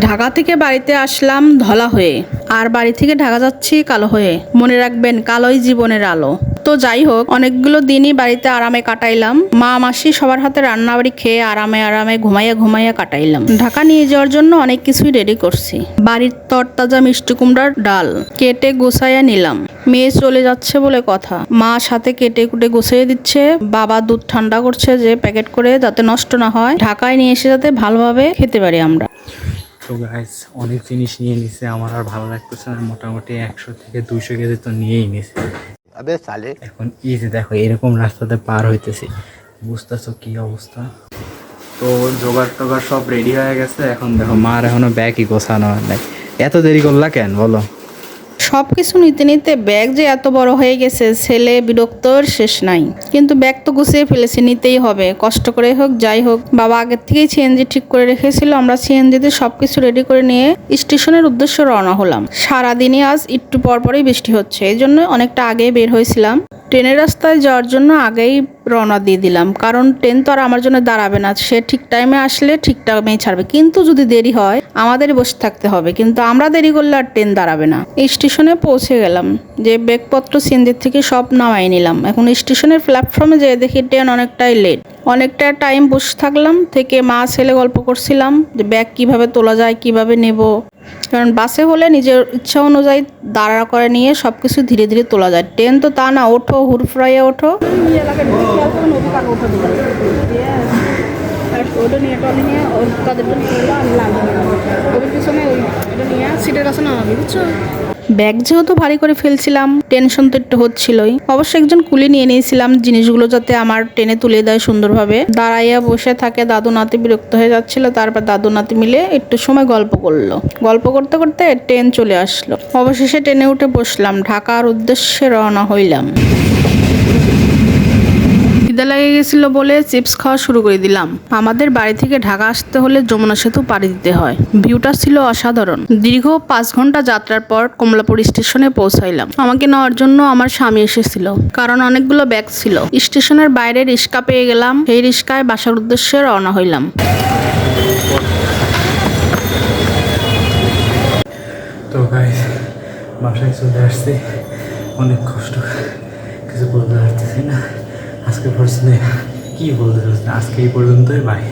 ঢাকা থেকে বাড়িতে আসলাম ধলা হয়ে। আর বাড়ি থেকে ঢাকা যাচ্ছি কালো হয়ে। মনে রাখবেন কালোই জীবনের আলো। তো যাই হোক, অনেকগুলো দিনই বাড়িতে আরামে কাটাইলাম। মা, মাসি সবার হাতে রান্না বাড়ি খেয়ে আরামে আরামে ঘুমাইয়া ঘুমাইয়া কাটাইলাম। ঢাকা নিয়ে যাওয়ার জন্য অনেক কিছুই রেডি করছি। বাড়ির তরতাজা মিষ্টি কুমড়ার ডাল কেটে গোছাইয়া নিলাম। মেয়ে চলে যাচ্ছে বলে কথা। মা সাথে কেটে কুটে গুছিয়ে দিচ্ছে। বাবা দুধ ঠান্ডা করছে যে প্যাকেট করে যাতে নষ্ট না হয়। ঢাকায় নিয়ে এসে যাতে ভালোভাবে খেতে পারি আমরা। তো গাইজ অনেক জিনিস নিয়ে নিছে আমার আর ভালো লাগতেছে না। মোটামুটি একশো থেকে দুইশো কেজি তো নিয়েই নিছে। এখন এই যে দেখো এরকম রাস্তাতে পার হইতেছে। বুঝতেছো কি অবস্থা? তো জোগাড় টোগাড় সব রেডি হয়ে গেছে। এখন দেখো মার এখনও ব্যাগই গোছানো হয় নাই। এত দেরি করলা কেন? বলো। সব কিছু নিতে নিতে ব্যাগ যে এত বড় হয়ে গেছে, ছেলে বিরক্তর শেষ নাই। কিন্তু ব্যাগ তো গুছিয়ে ফেলেছি, নিতেই হবে। কষ্ট করে হোক, যাই হোক, বাবা আগের থেকেই সিএনজি ঠিক করে রেখেছিল। আমরা সিএনজিতে সব কিছু রেডি করে নিয়ে স্টেশনের উদ্দেশ্যে রওনা হলাম। সারাদিনই আজ একটু পরপরই বৃষ্টি হচ্ছে, এই জন্য অনেকটা আগে বের হয়েছিলাম। ট্রেনের রাস্তায় যাওয়ার জন্য আগেই রওনা দিয়ে দিলাম। কারণ ট্রেন তো আর আমার জন্য দাঁড়াবে না। সে ঠিক টাইমে আসলে ঠিক টাইমেই ছাড়বে। কিন্তু যদি দেরি হয়, আমাদের বসে থাকতে হবে। কিন্তু আমরা দেরি করলে আর ট্রেন দাঁড়াবে না। স্টেশনে পৌঁছে গেলাম। যে ব্যাগপত্র সিন্দির থেকে সব নামাই নিলাম। এখন স্টেশনের প্ল্যাটফর্মে যেয়ে দেখি ট্রেন অনেকটাই লেট অনেকটা টাইম বসে থাকলাম, থেকে মা ছেলে গল্প করছিলাম যে ব্যাগ কীভাবে তোলা যায়, কীভাবে নেব। কারণ বাসে হলে নিজের ইচ্ছা অনুযায়ী দাঁড়া করে নিয়ে সব কিছু ধীরে ধীরে তোলা যায়। ট্রেন তো তা না, ওঠো হুড়ফুরাইয়ে ওঠো। ওটা নিয়ে নিয়ে ওর পিছনে ওইটা নিয়ে সিটের কাছে নামাবি বুঝছ? ব্যাগ যেহেতু ভারী করে ফেলছিলাম টেনশন তো একটু হচ্ছিলই। অবশ্য একজন কুলি নিয়ে নিয়েছিলাম, জিনিসগুলো যাতে আমার টেনে তুলে দেয় সুন্দরভাবে। দাঁড়াইয়া বসে থাকে দাদু নাতি বিরক্ত হয়ে যাচ্ছিল, তারপর দাদু নাতি মিলে একটু সময় গল্প করল। গল্প করতে করতে ট্রেন চলে আসলো। অবশেষে ট্রেনে উঠে বসলাম, ঢাকার উদ্দেশ্যে রওনা হইলাম। খিদে লেগে গেছিল বলে চিপস খাওয়া শুরু করে দিলাম। আমাদের বাড়ি থেকে ঢাকা আসতে হলে যমুনা সেতু পাড়ি দিতে হয়। ভিউটা ছিল অসাধারণ। দীর্ঘ পাঁচ ঘণ্টা যাত্রার পর কমলাপুর স্টেশনে পৌঁছাইলাম। আমাকে নেওয়ার জন্য আমার স্বামী এসেছিল, কারণ অনেকগুলো ব্যাগ ছিল। স্টেশনের বাইরে রিক্সা পেয়ে গেলাম, সেই রিক্সায় বাসার উদ্দেশ্যে রওনা হইলাম। তো বাসায় চলে আসছি। অনেক কষ্ট, কিছু বলতে পারতেছি না। আজকে পারছি কি বলতে আজকে এই পর্যন্তই বাই